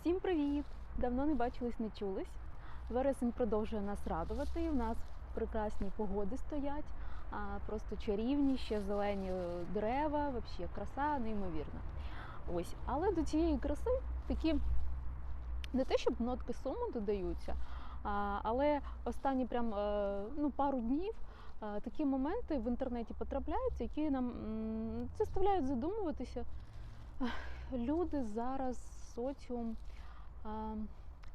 Всім привіт! Давно не бачились, не чулись. Вересень продовжує нас радувати. У нас прекрасні погоди стоять, а просто чарівні, ще зелені дерева, взагалі краса неймовірна. Ось, але до цієї краси такі не те, щоб нотки суму додаються, але останні прям е, ну, пару днів е, такі моменти в інтернеті потрапляються, які нам заставляють задумуватися. Люди зараз соціум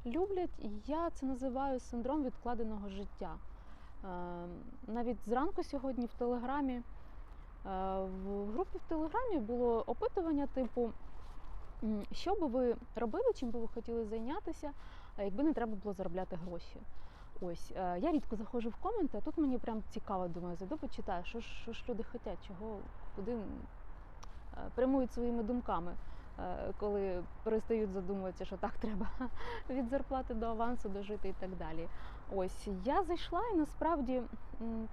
люблять, я це називаю синдром відкладеного життя. Навіть зранку сьогодні в Телеграмі, в групі в Телеграмі було опитування типу, що би ви робили, чим би ви хотіли зайнятися, якби не треба було заробляти гроші. Ось я рідко заходжу в коменти, а тут мені прям цікаво, думаю, зайду почитаю, що ж, що ж люди хочуть, чого, куди прямують своїми думками, коли перестають задумуватися, що так треба від зарплати до авансу дожити і так далі. Ось я зайшла і насправді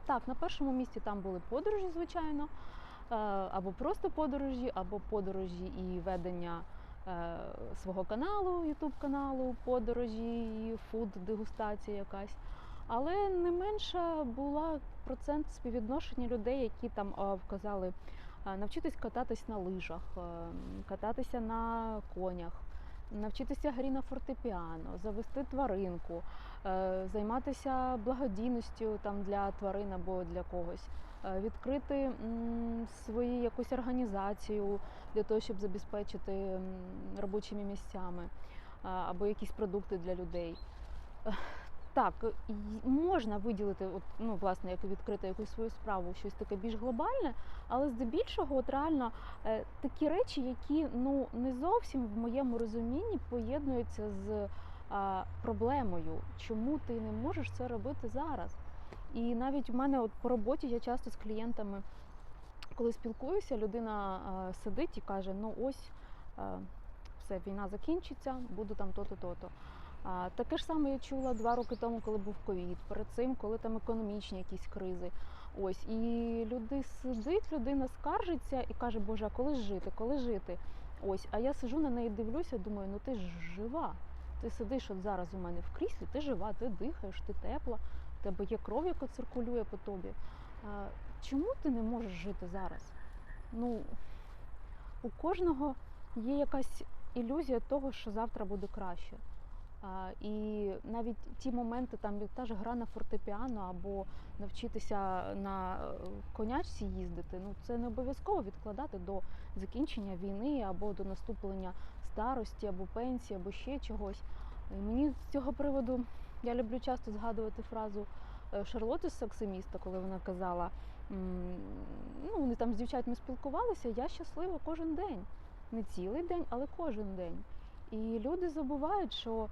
так, на першому місці там були подорожі, звичайно, е, або просто подорожі, або подорожі і ведення е, свого каналу, ютуб каналу, подорожі, і фуд, дегустація якась. Але не менша була процент співвідношення людей, які там е, вказали е, навчитись кататись на лижах, е, кататися на конях, навчитися грі на фортепіано, завести тваринку, е, займатися благодійністю там для тварин або для когось, е, відкрити свою якусь організацію для того, щоб забезпечити робочими місцями або якісь продукти для людей. Так, можна виділити, от, ну, власне, як відкрити якусь свою справу, щось таке більш глобальне, але здебільшого, от реально е, такі речі, які ну не зовсім в моєму розумінні поєднуються з а, проблемою, чому ти не можеш це робити зараз. І навіть у мене от по роботі я часто з клієнтами, коли спілкуюся, людина а, сидить і каже: ну ось. а, все, війна закінчиться, буду там то-то, то-то. Таке ж саме я чула два роки тому, коли був ковід, перед цим, коли там економічні якісь кризи. Ось і люди сидить, людина скаржиться і каже, Боже, а коли жити, коли жити? Ось, а я сижу на неї, дивлюся, думаю, ну ти ж жива. Ти сидиш от зараз у мене в кріслі, ти жива, ти дихаєш, ти тепла, в тебе є кров, яка циркулює по тобі. Чому ти не можеш жити зараз? Ну, у кожного є якась ілюзія того, що завтра буде краще. І навіть ті моменти, там як та ж гра на фортепіано або навчитися на е, конячці їздити, ну це не обов'язково відкладати до закінчення війни або до наступлення старості, або пенсії, або ще чогось. І мені з цього приводу я люблю часто згадувати фразу е, Шарлоти з Саксиміста, коли вона казала: ну вони там з дівчатами спілкувалися, я щаслива кожен день не цілий день, але кожен день. І люди забувають, що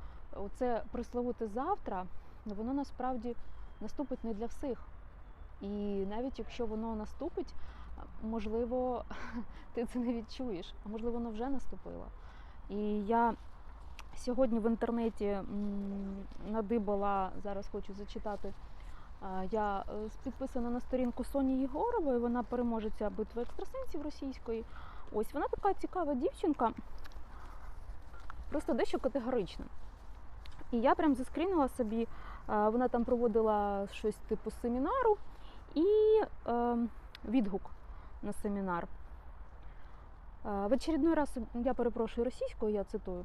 це присловуте завтра, воно насправді наступить не для всіх. І навіть якщо воно наступить, можливо, ти це не відчуєш, а можливо, воно вже наступило. І я сьогодні в інтернеті надибала, зараз хочу зачитати. Я е, підписана на сторінку Соні Єгорової, вона переможеця битви екстрасенсів російської. Ось вона така цікава дівчинка, просто дещо категорична. І я прям заскрінила собі, е, вона там проводила щось типу семінару і е, відгук на семінар. Э, В очередной раз, я перепрошую российскую, я цитую,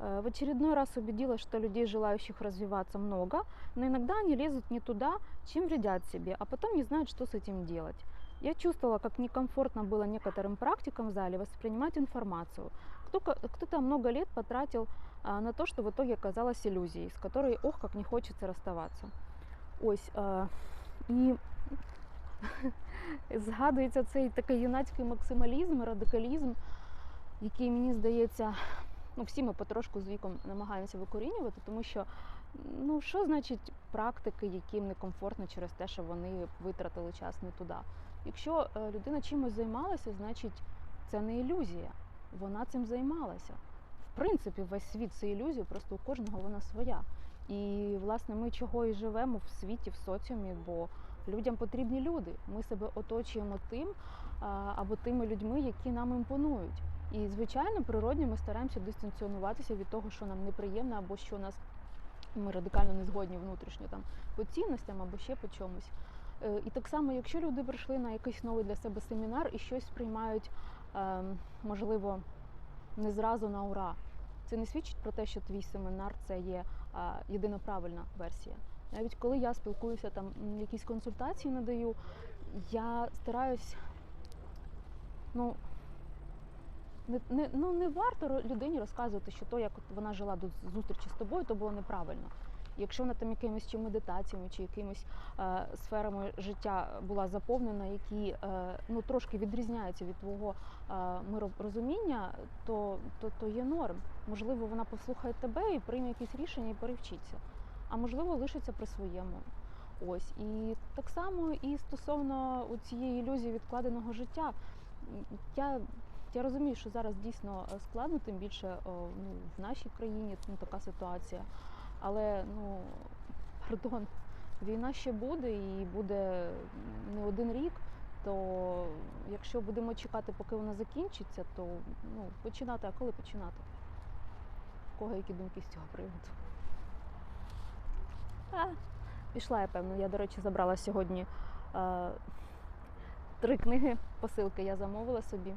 «Э, в очередной раз убедилась, что людей, желающих развиваться, много, но иногда они лезут не туда, чем вредят себе, а потом не знают, что с этим делать. Я чувствовала, как некомфортно было некоторым практикам в зале воспринимать информацию. Кто- Кто-то много лет потратил на то, что в итоге оказалось иллюзией, с которой, ох, как не хочется расставаться. Ось, і згадується цей такий юнацький максималізм, радикалізм, який мені здається, ну всі ми потрошку з віком намагаємося викорінювати, тому що ну що значить практики, яким некомфортно через те, що вони витратили час не туди. Якщо е, людина чимось займалася, значить це не ілюзія. Вона цим займалася. В принципі, весь світ це ілюзія, просто у кожного вона своя. І власне ми чого і живемо в світі, в соціумі, бо людям потрібні люди. Ми себе оточуємо тим або тими людьми, які нам імпонують. І, звичайно, природньо ми стараємося дистанціонуватися від того, що нам неприємно, або що нас ми радикально не згодні внутрішньо там по цінностям або ще по чомусь. Е, І так само, якщо люди прийшли на якийсь новий для себе семінар і щось сприймають, ем, можливо, не зразу на ура, це не свідчить про те, що твій семінар це є єдина правильна версія. Навіть коли я спілкуюся, там якісь консультації надаю, я стараюсь, ну, не, не, ну, не варто людині розказувати, що то, як от вона жила до зустрічі з тобою, то було неправильно. Якщо вона там якимись чи медитаціями, чи якимись е, сферами життя була заповнена, які е, ну, трошки відрізняються від твого е, миророзуміння, то, то, то є норм. Можливо, вона послухає тебе і прийме якісь рішення і перевчиться. А можливо, лишиться при своєму. Ось. І так само і стосовно цієї ілюзії відкладеного життя. Я, я розумію, що зараз дійсно е, складно, тим більше ну, в нашій країні ну, така ситуація. Але ну, пардон, війна ще буде і буде не один рік. То якщо будемо чекати, поки вона закінчиться, то ну, починати, а коли починати? У кого які думки з цього приводу? А, пішла я, певно. Я, до речі, забрала сьогодні е, три книги, посилки я замовила собі.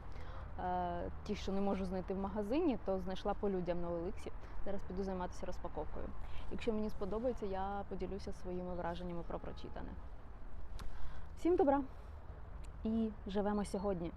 Е, ті, що не можу знайти в магазині, то знайшла по людям на Оликсі. Зараз піду займатися розпаковкою. Якщо мені сподобається, я поділюся своїми враженнями про прочитане. Всім добра і живемо сьогодні.